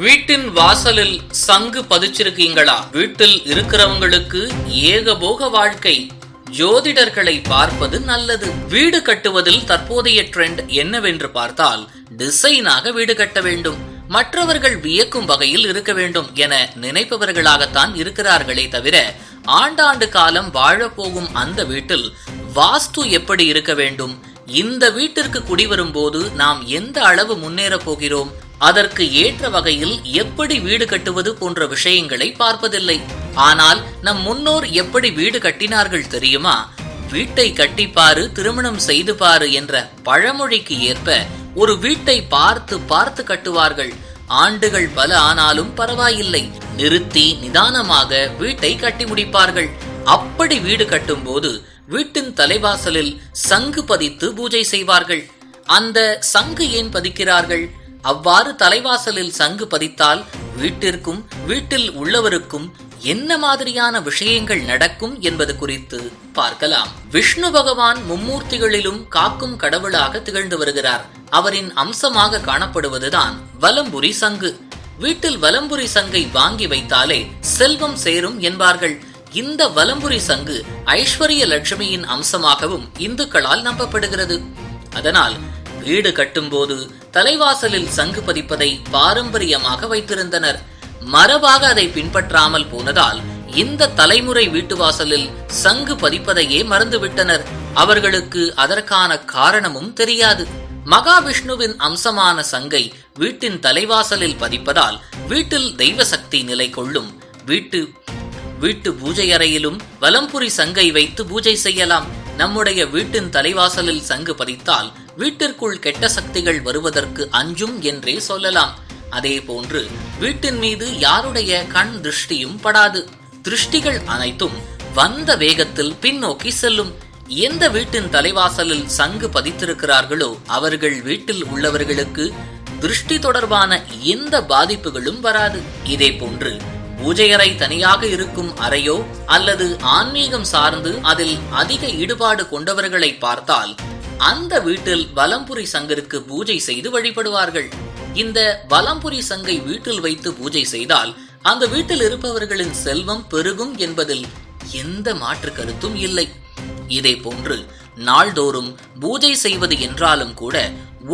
வீட்டின் வாசலில் சங்கு பதிச்சிருக்கீங்களா? வீட்டில் இருக்கிறவங்களுக்கு ஏகபோக வாழ்க்கை. ஜோதிடர்களை பார்ப்பது நல்லது. வீடு கட்டுவதில் தற்போதைய ட்ரெண்ட் என்னவென்று பார்த்தால் டிசைனாக வீடு கட்ட வேண்டும். மற்றவர்கள் வியக்கும் வகையில் இருக்க வேண்டும் என நினைப்பவர்களாகத்தான் இருக்கிறார்களே தவிர ஆண்டாண்டு காலம் வாழப்போகும் அந்த வீட்டில் வாஸ்து எப்படி இருக்க வேண்டும்? இந்த வீட்டிற்கு குடிவரும் போது நாம் எந்த அளவு முன்னேறப் போகிறோம்? அதற்கு ஏற்ற வகையில் எப்படி வீடு கட்டுவது போன்ற விஷயங்களை பார்ப்பதில்லை. ஆனால் நம் முன்னோர் எப்படி வீடு கட்டினார்கள் தெரியுமா? வீட்டை கட்டிப்பாரு திருமணம் செய்து பாரு என்ற பழமொழிக்கு ஏற்ப ஒரு வீட்டை பார்த்து பார்த்து கட்டுவார்கள். ஆண்டுகள் பல ஆனாலும் பரவாயில்லை. நிறுத்தி நிதானமாக வீட்டை கட்டி முடிப்பார்கள். அப்படி வீடு கட்டும்போது வீட்டின் தலைவாசலில் சங்கு பதித்து பூஜை செய்வார்கள். அந்த சங்கு ஏன் பதிக்கிறார்கள்? அவ்வாறு தலைவாசலில் சங்கு பதித்தால் வீட்டிற்கும் வீட்டில் உள்ளவருக்கும் என்ன மாதிரியான விஷயங்கள் நடக்கும் என்பது குறித்து பார்க்கலாம். விஷ்ணு பகவான் மும்மூர்த்திகளிலும் காக்கும் கடவுளாக திகழ்ந்து வருகிறார். அவரின் அம்சமாக காணப்படுவதுதான் வலம்புரி சங்கு. வீட்டில் வலம்புரி சங்கை வாங்கி வைத்தாலே செல்வம் சேரும் என்பார்கள். இந்த வலம்புரி சங்கு ஐஸ்வர்ய லட்சுமியின் அம்சமாகவும் இந்துக்களால் நம்பப்படுகிறது. அதனால் வீடு கட்டும்போது தலைவாசலில் சங்கு பதிப்பதை பாரம்பரியமாக வைத்திருந்தனர். மரபாக அதை பின்பற்றாமல் போனதால் இந்த தலைமுறை வீட்டு வாசலில் சங்கு பதிப்பதையே மறந்துவிட்டனர். அவர்களுக்கு அதற்கான காரணமும் தெரியாது. மகாவிஷ்ணுவின் அம்சமான சங்கை வீட்டின் தலைவாசலில் பதிப்பதால் வீட்டில் தெய்வ சக்தி நிலை கொள்ளும். வீட்டு வீட்டு பூஜை அறையிலும் வலம்புரி சங்கை வைத்து பூஜை செய்யலாம். நம்முடைய வீட்டின் தலைவாசலில் சங்கு பதித்தால் வீட்டிற்குள் கெட்ட சக்திகள் வருவதற்கு அஞ்சும் என்றே சொல்லலாம். அதே போன்று வீட்டின் மீது யாருடைய கண் திருஷ்டியும் படாது. திருஷ்டிகள் அனைத்தும் வந்த வேகத்தில் பின்னோக்கி செல்லும். எந்த வீட்டின் தலைவாசலில் சங்கு பதித்திருக்கிறார்களோ அவர்கள் வீட்டில் உள்ளவர்களுக்கு திருஷ்டி தொடர்பான எந்த பாதிப்புகளும் வராது. இதே போன்று பூஜையறை தனியாக இருக்கும் அறையோ அல்லது ஆன்மீகம் சார்ந்து அதில் அதிக ஈடுபாடு கொண்டவர்களை பார்த்தால் அந்த வீட்டில் வலம்புரி சங்கருக்கு பூஜை செய்து வழிபடுவார்கள். இந்த வலம்புரி சங்கை வீட்டில் வைத்து பூஜை செய்தால் அந்த வீட்டில் இருப்பவர்களின் செல்வம் பெருகும் என்பதில் எந்த மாற்று கருத்தும் இல்லை. இதே போன்று நாள்தோறும் பூஜை செய்வது என்றாலும் கூட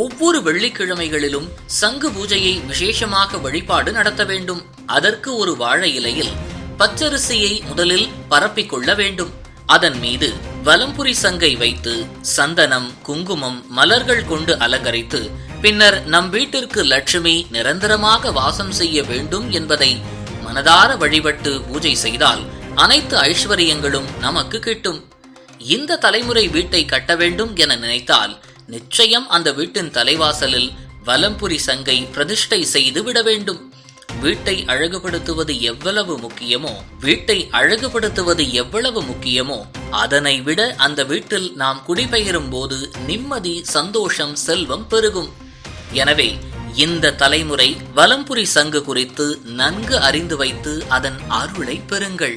ஒவ்வொரு வெள்ளிக்கிழமைகளிலும் சங்கு பூஜையை விசேஷமாக வழிபாடு நடத்த வேண்டும். அதற்கு ஒரு வாழை இலையில் பச்சரிசியை முதலில் பரப்பிக் கொள்ள வேண்டும். அதன் மீது வலம்புரி சங்கை வைத்து சந்தனம் குங்குமம் மலர்கள் கொண்டு அலங்கரித்து பின்னர் நம் வீட்டிற்கு லட்சுமி நிரந்தரமாக வாசம் செய்ய வேண்டும் என்பதை மனதார வழிபட்டு பூஜை செய்தால் அனைத்து ஐஸ்வர்யங்களும் நமக்கு கிட்டும். இந்த தலைமுறை வீட்டை கட்ட வேண்டும் என நினைத்தால் நிச்சயம் அந்த வீட்டின் தலைவாசலில் வலம்புரி சங்கை பிரதிஷ்டை செய்து விட வேண்டும். வீட்டை அழகுபடுத்துவது எவ்வளவு முக்கியமோ வீட்டை அழகுபடுத்துவது எவ்வளவு முக்கியமோ அதனை விட அந்த வீட்டில் நாம் குடிபெயரும் போது நிம்மதி சந்தோஷம் செல்வம் பெருகும். எனவே இந்த தலைமுறை வலம்புரி சங்கு குறித்து நன்கு அறிந்து வைத்து அதன் அருளை பெறுங்கள்.